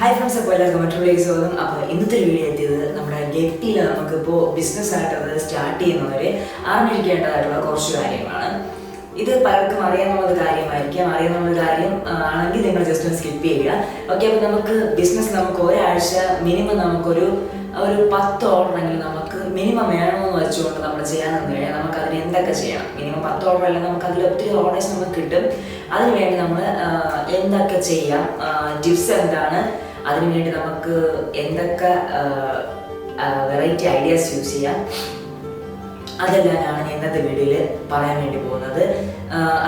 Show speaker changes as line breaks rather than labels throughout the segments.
Hi friends അപ്പോൾ എല്ലാവർക്കും മറ്റുള്ളവർക്ക് സ്വാഗതം. അപ്പോൾ ഇന്നത്തെ വീഡിയോ എത്തിയത് നമ്മുടെ ഗെറ്റിയിൽ നമുക്കിപ്പോൾ ബിസിനസ് ആയിട്ട് അത് സ്റ്റാർട്ട് ചെയ്യുന്നവരെ അറിഞ്ഞിരിക്കേണ്ടതായിട്ടുള്ള കുറച്ച് കാര്യങ്ങളാണ്. ഇത് പലർക്കും അറിയാവുന്ന ഒരു കാര്യമായിരിക്കാം. അറിയാവുന്ന ഒരു കാര്യം ആണെങ്കിൽ നിങ്ങൾ ജസ്റ്റ് ഒന്ന് സ്കിപ്പ് ചെയ്യുക. ഓക്കെ അപ്പോൾ നമുക്ക് ബിസിനസ് നമുക്ക് ഒരാഴ്ച മിനിമം നമുക്കൊരു ഒരു പത്ത് ഓർഡറെങ്കിലും നമുക്ക് മിനിമം വേണമെന്ന് വെച്ചുകൊണ്ട് നമ്മൾ ചെയ്യാൻ നിന്ന് കഴിഞ്ഞാൽ നമുക്ക് അതിന് എന്തൊക്കെ ചെയ്യണം? മിനിമം പത്ത് ഓർഡർ അല്ലെങ്കിൽ നമുക്ക് അതിൽ ഒത്തിരി ഓർഡേഴ്സ് നമുക്ക് കിട്ടും. അതിനുവേണ്ടി നമ്മൾ എന്തൊക്കെ ചെയ്യാം? ടിപ്സ് എന്താണ്? അതിനുവേണ്ടി നമുക്ക് എന്തൊക്കെ വെറൈറ്റി ഐഡിയാസ് യൂസ് ചെയ്യാം. അതെല്ലാം ഞാൻ ഇന്നത്തെ വീഡിയോയിൽ പറയാൻ വേണ്ടി പോകുന്നത്.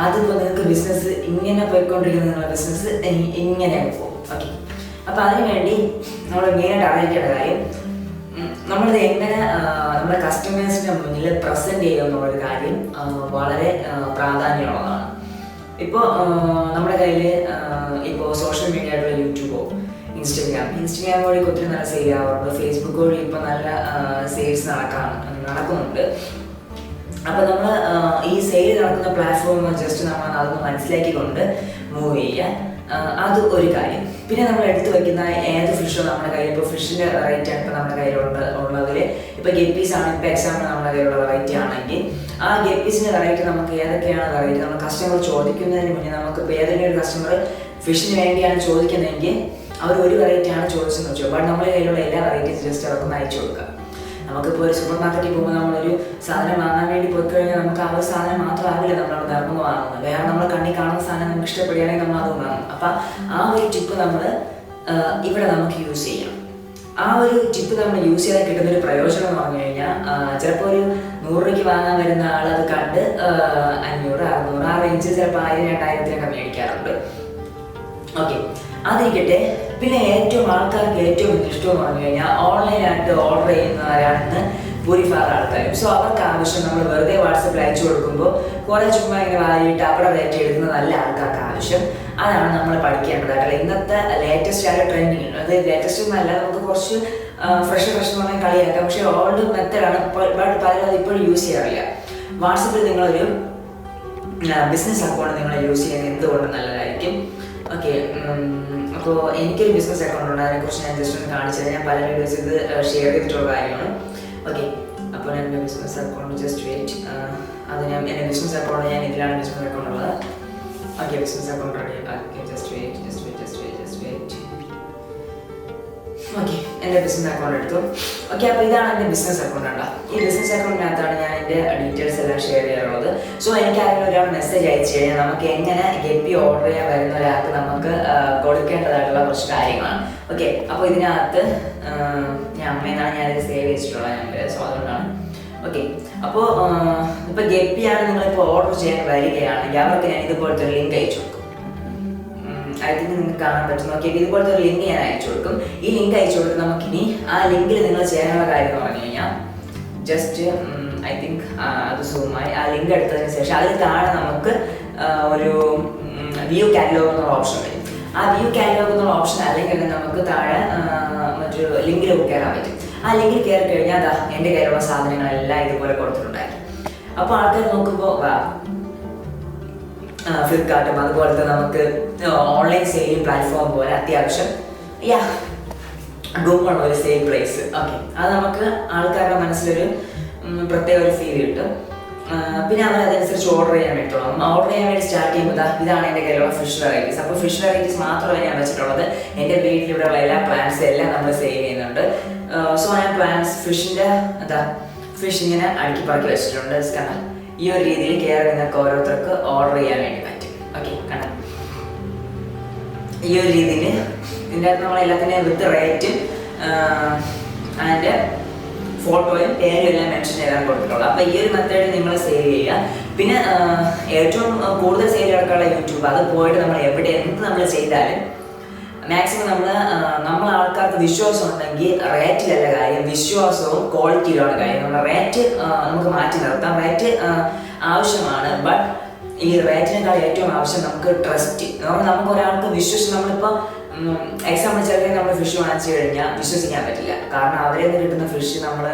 അതിപ്പോൾ നിങ്ങൾക്ക് ബിസിനസ് ഇങ്ങനെ പോയിക്കൊണ്ടിരിക്കുന്ന നിങ്ങളുടെ ബിസിനസ് ഇങ്ങനെ പോകും. ഓക്കെ അപ്പോൾ അതിനുവേണ്ടി നമ്മൾ മെയിനായിട്ട് അറിയിക്കേണ്ട കാര്യം നമ്മളിത് എങ്ങനെ നമ്മുടെ കസ്റ്റമേഴ്സിന്റെ മുന്നിൽ പ്രസന്റ് ചെയ്യുക എന്നുള്ളൊരു കാര്യം വളരെ പ്രാധാന്യമുള്ളതാണ്. ഇപ്പോൾ നമ്മുടെ കയ്യിൽ ഇപ്പോൾ സോഷ്യൽ മീഡിയ ആയിട്ടുള്ള യൂട്യൂബോ ഇൻസ്റ്റഗ്രാം ഇൻസ്റ്റഗ്രാം വഴി ഒത്തിരി നല്ല സെയിൽ ആവാറുണ്ട്. ഫേസ്ബുക്ക് വഴി ഇപ്പം നല്ല സെയിൽസ് നടക്കാണ് നടക്കുന്നുണ്ട്. അപ്പോൾ നമ്മൾ ഈ സെയിൽ നടക്കുന്ന പ്ലാറ്റ്ഫോം ജസ്റ്റ് നമ്മൾ അതൊന്ന് മനസ്സിലാക്കിക്കൊണ്ട് മൂവ് ചെയ്യുക. അത് ഒരു കാര്യം. പിന്നെ നമ്മൾ എടുത്തു വെക്കുന്ന ഏത് ഫിഷോ നമ്മുടെ കയ്യിൽ ഇപ്പോൾ ഫിഷിന്റെ വെറൈറ്റി ആണ് ഇപ്പോൾ നമ്മുടെ കയ്യിലുള്ള ഉള്ളതിൽ ഇപ്പോൾ ഗപ്പീസ് ആണ് ഇപ്പോൾ എക്സാമ്പിൾ നമ്മുടെ കയ്യിലുള്ള വെറൈറ്റി ആണെങ്കിൽ ആ ഗപ്പീസിന്റെ വെറൈറ്റി നമുക്ക് ഏതൊക്കെയാണ് വെറൈറ്റി നമ്മൾ കസ്റ്റമർ ചോദിക്കുന്നതിന് മുന്നേ നമുക്ക് ഇപ്പോൾ ഏതെങ്കിലും ഒരു കസ്റ്റമർ ഫിഷിന് വേണ്ടിയാണ് ചോദിക്കുന്നതെങ്കിൽ അവർ ഒരു വെറൈറ്റി ആണ് ചോദിച്ചെന്ന് വെച്ചോ. ബട്ട് നമ്മുടെ കയ്യിലുള്ള എല്ലാ വെറൈറ്റീസ് ജസ്റ്റ് അവർക്കൊന്ന് അയച്ചു കൊടുക്കുക നമുക്കിപ്പോൾ ഒരു സൂപ്പർ മാർക്കറ്റിൽ പോകുമ്പോൾ നമ്മളൊരു സാധനം വാങ്ങാൻ വേണ്ടി പോയി കഴിഞ്ഞാൽ നമുക്ക് ആ ഒരു സാധനം മാത്രമാവില്ല അവിടെ ഇറങ്ങുമ്പോൾ വാങ്ങുന്നത്. വേറെ നമ്മൾ കണ്ണിൽ കാണുന്ന സാധനം നമുക്ക് ഇഷ്ടപ്പെടുകയാണെങ്കിൽ നമ്മൾ അത് വാങ്ങും. അപ്പം ആ ഒരു ടിപ്പ് നമ്മൾ ഇവിടെ നമുക്ക് യൂസ് ചെയ്യാം. ആ ഒരു ടിപ്പ് നമ്മൾ യൂസ് ചെയ്താൽ കിട്ടുന്ന ഒരു പ്രയോജനം എന്ന് പറഞ്ഞു കഴിഞ്ഞാൽ ചിലപ്പോൾ ഒരു നൂറ് രൂപയ്ക്ക് വാങ്ങാൻ വരുന്ന ആൾ അത് കണ്ട് അഞ്ഞൂറ് അറുന്നൂറ് ആ റേഞ്ചിൽ ചിലപ്പോൾ ആയിരം രണ്ടായിരത്തിനൊക്കെ മേടിക്കാറുണ്ട്. ഓക്കെ അതിരിക്കട്ടെ പിന്നെ ഏറ്റവും ആൾക്കാർക്ക് ഏറ്റവും ഇഷ്ടം എന്ന് പറഞ്ഞു കഴിഞ്ഞാൽ ഓൺലൈനായിട്ട് ഓർഡർ ചെയ്യുന്നവരാണെന്ന് ഭൂരിഭാഗം ആൾക്കാരും. സോ അവർക്ക് ആവശ്യം നമ്മൾ വെറുതെ വാട്സപ്പിൽ അയച്ചു കൊടുക്കുമ്പോൾ കുറേ ചുമ്മാ ഇങ്ങനെ വാരിയിട്ട് അവിടെ എടുക്കുന്ന നല്ല ആൾക്കാർക്ക് ആവശ്യം. അതാണ് നമ്മൾ പഠിക്കേണ്ടതായിട്ടുള്ള ഇന്നത്തെ ലേറ്റസ്റ്റ് ആയ ട്രെൻഡിങ് അത് ലേറ്റസ്റ്റ് എന്നല്ല നമുക്ക് കുറച്ച് ഫ്രഷ് ഫ്രഷ് എന്ന് പറഞ്ഞാൽ കളിയാക്കാം. പക്ഷേ ഓൾഡ് മെത്തഡാണ് ഒരുപാട് പലരും അത് ഇപ്പോഴും യൂസ് ചെയ്യാറില്ല. വാട്സപ്പിൽ നിങ്ങളൊരു ബിസിനസ് അക്കൗണ്ട് നിങ്ങൾ യൂസ് ചെയ്യുന്നത് എന്തുകൊണ്ട് നല്ലതായിരിക്കും. ഓക്കെ അപ്പോൾ എനിക്കൊരു ബിസിനസ് അക്കൗണ്ട് ഉണ്ട്. അതിനെക്കുറിച്ച് ഞാൻ ജസ്റ്റ് ഒന്ന് കാണിച്ചത് ഞാൻ പല വീഡിയോസ് ഇത് ഷെയർ ചെയ്തിട്ടുള്ള കാര്യമാണ്. ഓക്കെ അപ്പോൾ എന്റെ ബിസിനസ് അക്കൗണ്ട് ജസ്റ്റ് വെയിറ്റ് അത് ഞാൻ എന്റെ ബിസിനസ് അക്കൗണ്ട് ഞാൻ ഇതിലാണ് ബിസിനസ് അക്കൗണ്ട് ഉള്ളത്. Okay business account ready okay just wait just wait just wait just wait okay എന്റെ ബിസിനസ് അക്കൗണ്ട് എടുത്തു. ഓക്കെ അപ്പോൾ ഇതാണ് എന്റെ ബിസിനസ് അക്കൗണ്ട് ഉണ്ടോ ഈ ബിസിനസ് അക്കൗണ്ടിനകത്താണ് ഞാൻ എന്റെ ഡീറ്റെയിൽസ് എല്ലാം ഷെയർ ചെയ്യാറുള്ളത്. സോ എനിക്ക് ആരെങ്കിലും ഒരാൾ മെസ്സേജ് അയച്ചു കഴിഞ്ഞാൽ നമുക്ക് എങ്ങനെ ഗപ്പി ഓർഡർ ചെയ്യാൻ വരുന്ന ഒരാൾക്ക് നമുക്ക് കൊടുക്കേണ്ടതായിട്ടുള്ള കുറച്ച് കാര്യങ്ങളാണ്. ഓക്കെ അപ്പോൾ ഇതിനകത്ത് ഞാൻ അമ്മയെന്നാണ് ഞാനിത് സേവ് ചെയ്തിട്ടുള്ളത് നമ്പർ സോ അതുകൊണ്ടാണ് ഓക്കെ അപ്പോൾ ഇപ്പോൾ ഗപ്പിയാണ് നിങ്ങളിപ്പോൾ ഓർഡർ ചെയ്യാൻ വരികയാണെങ്കിൽ അവർക്ക് ഞാൻ ഇതുപോലത്തെ ഒരു ലിങ്ക് അയച്ചു കൊടുക്കും. ഐ തിങ്ക് നിങ്ങൾക്ക് കാണാൻ പറ്റും. നോക്കിയാൽ ഇതുപോലത്തെ ഒരു ലിങ്ക് ഞാൻ അയച്ചു കൊടുക്കും. ഈ ലിങ്ക് അയച്ചു കൊടുത്ത് നമുക്കിനി ആ ലിങ്കിൽ നിങ്ങൾ ചെയ്യാനുള്ള കാര്യം എന്ന് പറഞ്ഞു കഴിഞ്ഞാൽ ജസ്റ്റ് ഐ തിങ്ക് അത് സൂമായി ആ ലിങ്ക് എടുത്തതിന് ശേഷം അതിൽ താഴെ നമുക്ക് ഒരു വ്യൂ കാറ്റലോഗ് എന്നുള്ള ഓപ്ഷൻ വരും. ആ വ്യൂ കാറ്റലോഗ് എന്നുള്ള ഓപ്ഷൻ അല്ലെങ്കിൽ നമുക്ക് താഴെ മറ്റൊരു ലിങ്കിലൊക്കെ കയറാൻ പറ്റും. ആ ലിങ്കിൽ കയറി കഴിഞ്ഞാൽ അതാ എന്റെ കയ്യിലുള്ള സാധനങ്ങളെല്ലാം ഇതുപോലെ കൊടുത്തിട്ടുണ്ടായിരുന്നു. അപ്പോൾ ആൾക്കാർ നോക്കുമ്പോൾ ഫ്ലിപ്കാർട്ടും അതുപോലത്തെ നമുക്ക് ഓൺലൈൻ സെയിലിംഗ് പ്ലാറ്റ്ഫോം പോലെ അത്യാവശ്യം. യാ ഗുമ്മുള്ള ഒരു സെയിം പ്ലേസ് ഓക്കെ അത് നമുക്ക് ആൾക്കാരുടെ മനസ്സിലൊരു പ്രത്യേക ഒരു ഫീൽ കിട്ടും. പിന്നെ അവർ അതനുസരിച്ച് ഓർഡർ ചെയ്യാൻ വേണ്ടിയിട്ടുള്ളത് ഓർഡർ ചെയ്യാൻ വേണ്ടി സ്റ്റാർട്ട് ചെയ്യുമ്പോൾ ഇതാണ് എന്റെ കയ്യിലുള്ള ഫിഷ് വെറൈറ്റീസ് അപ്പോൾ ഫിഷ് വെറൈറ്റീസ് മാത്രമല്ല ഞാൻ വെച്ചിട്ടുള്ളത്. എന്റെ വീട്ടിലിവിടെയുള്ള എല്ലാ പ്ലാന്റ്സും എല്ലാം നമ്മൾ സെയിൽ ചെയ്യുന്നുണ്ട്. സോ ഞാൻ പ്ലാന്റ്സ് ഫിഷിന്റെ എന്താ ഫിഷ് ഇങ്ങനെ അടുക്കി വെച്ചിട്ടുണ്ട്. കണ്ട ഈ ഒരു രീതിയിൽ കയറി നിങ്ങൾക്ക് ഓരോരുത്തർക്ക് ഓർഡർ ചെയ്യാൻ വേണ്ടി പറ്റും. ഓക്കെ കാണാം ഈ ഒരു രീതിയിൽ ഇതിന്റെ അകത്ത് നമ്മൾ എല്ലാത്തിന്റെയും വിത്ത് റേറ്റും അതിന്റെ ഫോട്ടോയും പേരും എല്ലാം മെൻഷൻ ചെയ്താൽ കൊടുത്തിട്ടുള്ളൂ. അപ്പോൾ ഈ ഒരു മെത്തേഡ് നിങ്ങൾ സേവ് ചെയ്യുക. പിന്നെ ഏറ്റവും കൂടുതൽ സെയിൽ നടക്കാനുള്ള യൂട്യൂബ് അത് പോയിട്ട് നമ്മൾ എവിടെ എന്ത് നമ്മൾ ചെയ്താലും മാക്സിമം നമ്മൾ നമ്മൾ ആൾക്കാർക്ക് വിശ്വാസം ഉണ്ടെങ്കിൽ റേറ്റിലല്ല കാര്യം വിശ്വാസവും ക്വാളിറ്റിയിലാണ് കാര്യം നമ്മൾ റേറ്റ് നമുക്ക് മാറ്റി നിർത്താം. റേറ്റ് ആവശ്യമാണ്. ബട്ട് ഈ റേറ്റിനേക്കാൾ ഏറ്റവും ആവശ്യം നമുക്ക് ട്രസ്റ്റ് നമ്മൾ നമുക്ക് ഒരാൾക്ക് വിശ്വസിച്ച് നമ്മളിപ്പോൾ എക്സാമ്പിൾ ചിലപ്പോൾ നമ്മൾ ഫിഷ് വാങ്ങിച്ചു കഴിഞ്ഞാൽ വിശ്വസിക്കാൻ പറ്റില്ല. കാരണം അവരെ നിന്ന് കിട്ടുന്ന ഫിഷ് നമ്മൾ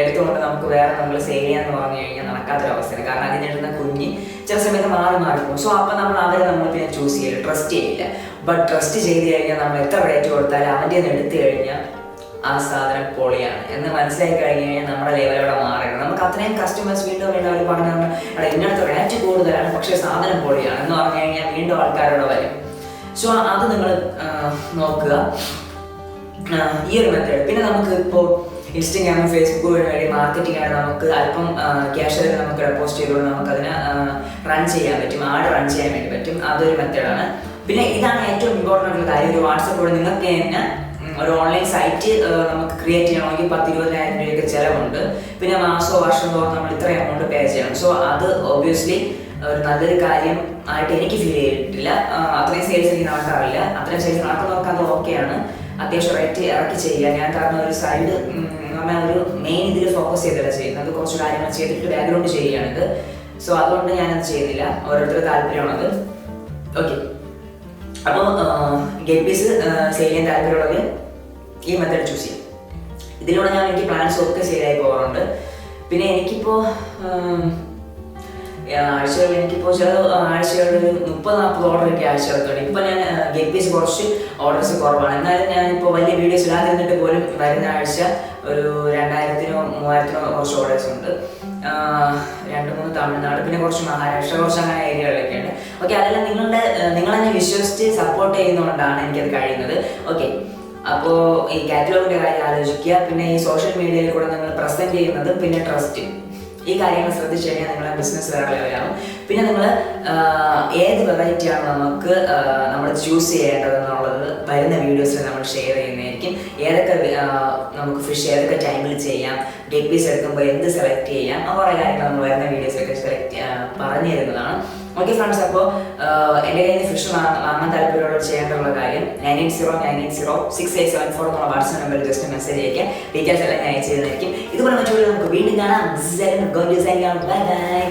എടുത്തുകൊണ്ട് നമുക്ക് വേറെ നമ്മൾ സെയിൽ ചെയ്യാന്ന് പറഞ്ഞു കഴിഞ്ഞാൽ നടക്കാത്തൊരവസ്ഥയാണ്. കാരണം അതിന് കിട്ടുന്ന കുഞ്ഞ് ചില സമയത്ത് മാറി മാറി പോകും. സോ അപ്പം നമ്മൾ അവരെ നമ്മൾ പിന്നെ ചൂസ് ചെയ്യില്ല ട്രസ്റ്റ് ചെയ്യില്ല ബട്ട് ട്രസ്റ്റ് ചെയ്ത് കഴിഞ്ഞാൽ നമ്മൾ എത്ര റേറ്റ് കൊടുത്താലും അവന്റെ നിന്ന് എടുത്തു കഴിഞ്ഞാൽ ആ സാധനം പൊളിയാണ്. എന്ന് മനസ്സിലാക്കി കഴിഞ്ഞ് കഴിഞ്ഞാൽ നമ്മുടെ ലെവൽ അവിടെ മാറണം. നമുക്ക് അത്രയും കസ്റ്റമേഴ്സ് വീണ്ടും വീണ്ടും അവർ പറഞ്ഞു എടാ ഇന്നടത്ത് റേറ്റ് കൂടുതലാണ് പക്ഷേ സാധനം പൊളിയാണ്. എന്ന് പറഞ്ഞു കഴിഞ്ഞാൽ വീണ്ടും ആൾക്കാരോട് വരും. സോ അത് നിങ്ങൾ നോക്കുക. ഈ ഒരു മെത്തേഡ് പിന്നെ നമുക്ക് ഇപ്പോൾ ഇൻസ്റ്റഗ്രാമും ഫേസ്ബുക്കും വഴി മാർക്കറ്റിംഗ് ആണ് നമുക്ക് അല്പം ക്യാഷ് നമുക്ക് ഡെപ്പോസിറ്റ് ചെയ്തുകൊണ്ട് നമുക്ക് അതിനെ റൺ ചെയ്യാൻ പറ്റും. ആഡ് റൺ ചെയ്യാൻ വേണ്ടി പറ്റും. അതൊരു മെത്തേഡാണ് പിന്നെ ഇതാണ് ഏറ്റവും ഇമ്പോർട്ടന്റ് ആയിട്ടുള്ള കാര്യം. ഒരു വാട്സപ്പിലൂടെ നിങ്ങൾക്ക് തന്നെ ഒരു ഓൺലൈൻ സൈറ്റ് നമുക്ക് ക്രിയേറ്റ് ചെയ്യണമെങ്കിൽ പത്ത് ഇരുപതിനായിരം രൂപയൊക്കെ ചിലവുണ്ട്. പിന്നെ മാസമോ വർഷം തോറും നമ്മൾ ഇത്ര എമൗണ്ട് പേ ചെയ്യണം. സോ അത് ഒബ്വിയസ്ലി ഒരു നല്ലൊരു കാര്യം ആയിട്ട് എനിക്ക് ഫീൽ ചെയ്തിട്ടില്ല. അത്രയും സെയിൽസ് എനിക്ക് നടക്കാറില്ല. അത്രയും സെയിൽസ് നടക്കുന്നവർക്ക് അത് ഓക്കെയാണ് അത്യാവശ്യം റേറ്റ് ഇറക്കി ചെയ്യുക. ഞാൻ കാരണം ഒരു സൈഡ് നമ്മൾ ഒരു മെയിൻ ഇതിൽ ഫോക്കസ് ചെയ്തല്ല ചെയ്യുന്നത്. കുറച്ച് കാര്യങ്ങൾ ചെയ്തിട്ട് ബാക്ക്ഗ്രൗണ്ട് ചെയ്യുകയാണിത്. സോ അതുകൊണ്ട് ഞാനത് ചെയ്യുന്നില്ല. ഓരോരുത്തരുടെ താല്പര്യമാണത്. ഓക്കെ അപ്പോൾ ഗെറ്റ് പീസ് സെയിൽ ചെയ്യാൻ താല്പര്യമുള്ളവർ ഈ മെത്തേഡ് ചൂസ് ചെയ്യും. ഇതിലൂടെ ഞാൻ എനിക്ക് പ്ലാൻസ് ഒക്കെ ശരിയായി പോകാറുണ്ട്. പിന്നെ എനിക്കിപ്പോൾ ആഴ്ചകളിൽ എനിക്കിപ്പോൾ ചില ആഴ്ചകളിൽ മുപ്പത് നാൽപ്പത് ഓർഡറൊക്കെ ആഴ്ചകൾക്കുണ്ട് ഇപ്പോൾ ഞാൻ ഗെറ്റ് പീസ് കുറച്ച് ഓർഡേഴ്സ് കുറവാണ്. എന്നാലും ഞാനിപ്പോൾ വലിയ വീഡിയോസ് ഇല്ലാതിരുന്നിട്ട് പോലും വരുന്ന ആഴ്ച ഒരു രണ്ടായിരത്തിനോ മൂവായിരത്തിനോ കുറച്ച് ഓർഡേഴ്സ് ഉണ്ട്. രണ്ട് മൂന്ന് തമിഴ്നാട് പിന്നെ കുറച്ച് മഹാരാഷ്ട്ര കുറച്ച് അങ്ങനെ ഏരിയകളിലൊക്കെ ഉണ്ട് ഓക്കെ അതെല്ലാം നിങ്ങളുടെ നിങ്ങളെന്നെ വിശ്വസിച്ച് സപ്പോർട്ട് ചെയ്യുന്നതുകൊണ്ടാണ് എനിക്കത് കഴിയുന്നത്. ഓക്കെ അപ്പോൾ ഈ കാറ്റലോഗിന്റെ കാര്യം ആലോചിക്കുക പിന്നെ ഈ സോഷ്യൽ മീഡിയയിൽ കൂടെ നിങ്ങൾ പ്രസന്റ് ചെയ്യുന്നത് പിന്നെ ട്രസ്റ്റ് ഈ കാര്യങ്ങൾ ശ്രദ്ധിച്ചു കഴിഞ്ഞാൽ നിങ്ങളുടെ ബിസിനസ് വേറെ ലെവലാവും. പിന്നെ നിങ്ങൾ ഏത് വെറൈറ്റിയാണ് നമുക്ക് നമ്മൾ ചൂസ് ചെയ്യേണ്ടത് എന്നുള്ളത് വരുന്ന വീഡിയോസിൽ നമ്മൾ ഷെയർ ചെയ്യുന്നതായിരിക്കും. ഏതൊക്കെ നമുക്ക് ഫിഷ് ഏതൊക്കെ ടൈമിൽ ചെയ്യാം ഡെപ്പീസ് എടുക്കുമ്പോൾ എന്ത് സെലക്ട് ചെയ്യാം ആ കുറേ കാര്യങ്ങൾ നമ്മൾ വരുന്ന വീഡിയോസിലൊക്കെ സെലക്ട് പറഞ്ഞു തരുന്നതാണ്. ഓക്കെ ഫ്രണ്ട്സ് അപ്പോൾ എന്റെ കയ്യിൽ നിന്ന് ഫിഷ് വാങ്ങാൻ താല്പര്യമുള്ളവർ ചെയ്യേണ്ടുള്ള കാര്യം nine eight zero nine eight zero six eight seven four എന്നുള്ള വാട്സാപ്പ് നമ്പർ ജസ്റ്റ് മെസ്സേജ് അയക്കുക ഡീറ്റെയിൽസ് എല്ലാം ഞാൻ അയച്ചു തരുന്നതായിരിക്കും. ഇതുപോലെ മറ്റുള്ള നമുക്ക് വീണ്ടും കാണാം. Bye by